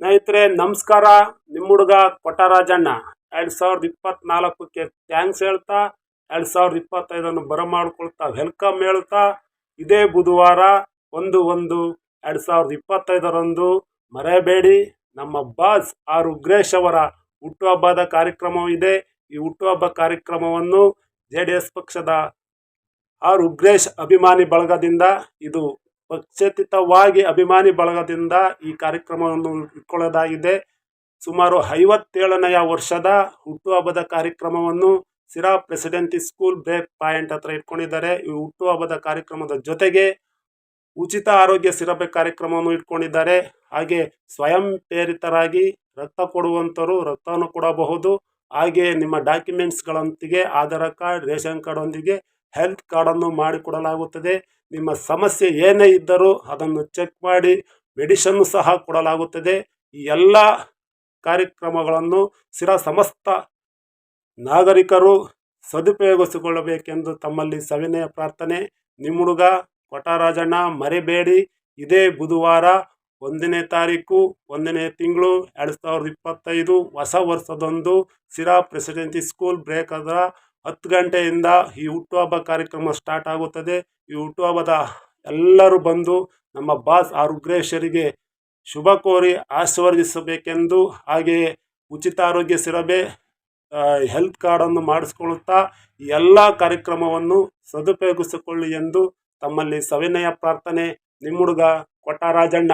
ಸ್ನೇಹಿತರೆ, ನಮಸ್ಕಾರ. ನಿಮ್ಮ ಹುಡುಗ ಕೊಟ್ಟರಾಜಣ್ಣ. ಎರಡು ಸಾವಿರದ ಇಪ್ಪತ್ನಾಲ್ಕಕ್ಕೆ ಥ್ಯಾಂಕ್ಸ್ ಹೇಳ್ತಾ, ಎರಡು ಸಾವಿರದ ಇಪ್ಪತ್ತೈದನ್ನು ಬರಮಾಡ್ಕೊಳ್ತಾ, ವೆಲ್ಕಮ್ ಹೇಳ್ತಾ, ಇದೇ ಬುಧವಾರ ಒಂದು ಒಂದು ಎರಡು ಸಾವಿರದ ಇಪ್ಪತ್ತೈದರಂದು ಮರೆಯಬೇಡಿ. ನಮ್ಮ ಬಾಸ್ ಆರ್ ಉಗ್ರೇಶ್ ಅವರ ಹುಟ್ಟುಹಬ್ಬದ ಕಾರ್ಯಕ್ರಮವಿದೆ ಈ ಹುಟ್ಟುಹಬ್ಬ ಕಾರ್ಯಕ್ರಮವನ್ನು ಜೆ ಡಿ ಎಸ್ ಪಕ್ಷದ ಆರ್ ಉಗ್ರೇಶ್ ಅಭಿಮಾನಿ ಬಳಗದಿಂದ ಇದು ಪಕ್ಷಾತೀತವಾಗಿ ಅಭಿಮಾನಿ ಬಳಗದಿಂದ ಈ ಕಾರ್ಯಕ್ರಮವನ್ನು ಇಟ್ಕೊಳ್ಳೋದಾಗಿದೆ. ಸುಮಾರು ಐವತ್ತೇಳನೆಯ ವರ್ಷದ ಹುಟ್ಟುಹಬ್ಬದ ಕಾರ್ಯಕ್ರಮವನ್ನು Sira presidency school break point ಹತ್ರ ಇಟ್ಕೊಂಡಿದ್ದಾರೆ. ಈ ಹುಟ್ಟುಹಬ್ಬದ ಕಾರ್ಯಕ್ರಮದ ಜೊತೆಗೆ ಉಚಿತ ಆರೋಗ್ಯ ಸಿರಬೆ ಕಾರ್ಯಕ್ರಮವನ್ನು ಇಟ್ಕೊಂಡಿದ್ದಾರೆ. ಹಾಗೆ ಸ್ವಯಂ ಪ್ರೇರಿತರಾಗಿ ರಕ್ತ ಕೊಡುವಂಥವರು ರಕ್ತವನ್ನು ಕೊಡಬಹುದು. ಹಾಗೆ ನಿಮ್ಮ ಡಾಕ್ಯುಮೆಂಟ್ಸ್ಗಳೊಂದಿಗೆ ಆಧಾರ್ ಕಾರ್ಡ್, ರೇಷನ್ ಕಾರ್ಡೊಂದಿಗೆ ಹೆಲ್ತ್ ಕಾರ್ಡನ್ನು ಮಾಡಿಕೊಡಲಾಗುತ್ತದೆ. ನಿಮ್ಮ ಸಮಸ್ಯೆ ಏನೇ ಇದ್ದರೂ ಅದನ್ನು ಚೆಕ್ ಮಾಡಿ ಮೆಡಿಷನ್ನು ಸಹ ಕೊಡಲಾಗುತ್ತದೆ. ಈ ಎಲ್ಲ ಕಾರ್ಯಕ್ರಮಗಳನ್ನು ಸಿರ ಸಮಸ್ತ ನಾಗರಿಕರು ಸದುಪಯೋಗಿಸಿಕೊಳ್ಳಬೇಕೆಂದು ತಮ್ಮಲ್ಲಿ ಸವಿನಯ ಪ್ರಾರ್ಥನೆ. ನಿಮ್ಮ ಹುಡುಗ ಕೊಟರಾಜಣ್ಣ, ಮರಿಬೇಡಿ. ಇದೇ ಬುಧವಾರ ಒಂದನೇ ತಾರೀಕು, ಒಂದನೇ ತಿಂಗಳು ಎರಡು ಸಾವಿರದ ಇಪ್ಪತ್ತೈದು, ಹೊಸ ವರ್ಷದಂದು ಸಿರಾ ಪ್ರೆಸಿಡೆನ್ಸಿ ಸ್ಕೂಲ್ ಬ್ರೇಕ್ ಅದರ ಹತ್ತು ಗಂಟೆಯಿಂದ ಈ ಹುಟ್ಟುಹಬ್ಬ ಕಾರ್ಯಕ್ರಮ ಸ್ಟಾರ್ಟ್ ಆಗುತ್ತದೆ. ಈ ಹುಟ್ಟುಹಬ್ಬದ ಎಲ್ಲರೂ ಬಂದು ನಮ್ಮ ಬಾಸ್ ಆರ್ ಉಗ್ರೇಶರಿಗೆ ಶುಭ ಕೋರಿ ಆಶೀರ್ವದಿಸಬೇಕೆಂದು ಹಾಗೆಯೇ ಉಚಿತ ಆರೋಗ್ಯ ಸಿರಬೆ ಹೆಲ್ತ್ ಕಾರ್ಡನ್ನು ಮಾಡಿಸ್ಕೊಳ್ಳುತ್ತಾ ಎಲ್ಲ ಕಾರ್ಯಕ್ರಮವನ್ನು ಸದುಪಯೋಗಿಸಿಕೊಳ್ಳಿ ಎಂದು ತಮ್ಮಲ್ಲಿ ಸವಿನಯ ಪ್ರಾರ್ಥನೆ, ನಿಮ್ಮ ಹುಡುಗ ಕೊಟ್ಟರಾಜಣ್ಣ